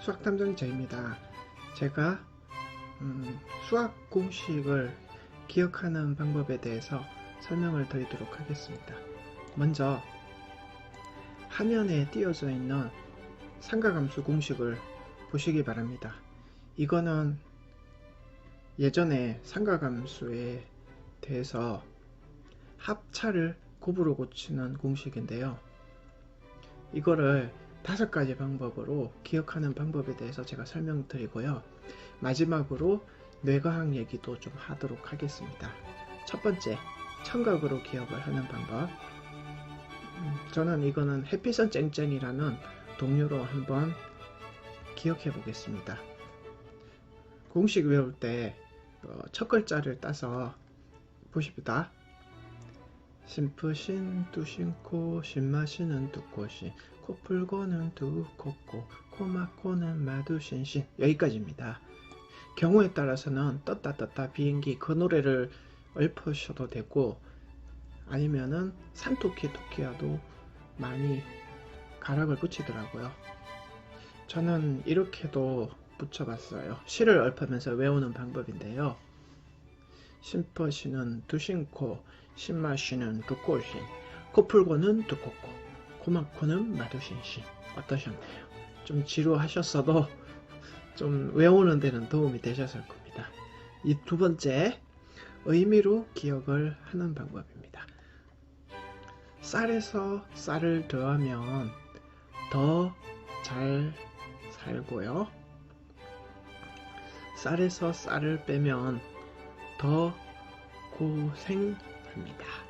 수학 탐정자입니다. 제가 음, 수학 공식을 기억하는 방법에 대해서 설명을 드리도록 하겠습니다. 먼저 화면에 띄어져 있는 삼각함수 공식을 보시기 바랍니다. 이거는 예전에 삼각함수에 대해서 합차를 곱으로 고치는 공식인데요. 이거를 다섯 가지 방법으로 기억하는 방법에 대해서 제가 설명드리고요. 마지막으로 뇌과학 얘기도 좀 하도록 하겠습니다. 첫 번째, 청각으로 기억을 하는 방법. 음, 저는 이거는 햇빛은 쨍쨍이라는 동료로 한번 기억해 보겠습니다. 공식 외울 때 첫 글자를 따서 보십니다. 심프신 두신코 신마시는 두코신 코풀고는 두코코 코막코는 마두신신 여기까지입니다. 경우에 따라서는 떴다 떴다 비행기 그 노래를 읊으셔도 되고 아니면은 산토끼 토끼야도 많이 가락을 붙이더라고요. 저는 이렇게도 붙여봤어요. 시를 읊으면서 외우는 방법인데요. 심퍼시는 두신코, 신마시는 두꼬신, 코풀고는 두코코, 고막코는 마두신신. 어떠셨나요? 좀 지루하셨어도 좀 외우는 데는 도움이 되셨을 겁니다. 이 두 번째, 의미로 기억을 하는 방법입니다. 쌀에서 쌀을 더하면 더 잘 살고요. 쌀에서 쌀을 빼면 더 고생 합니다.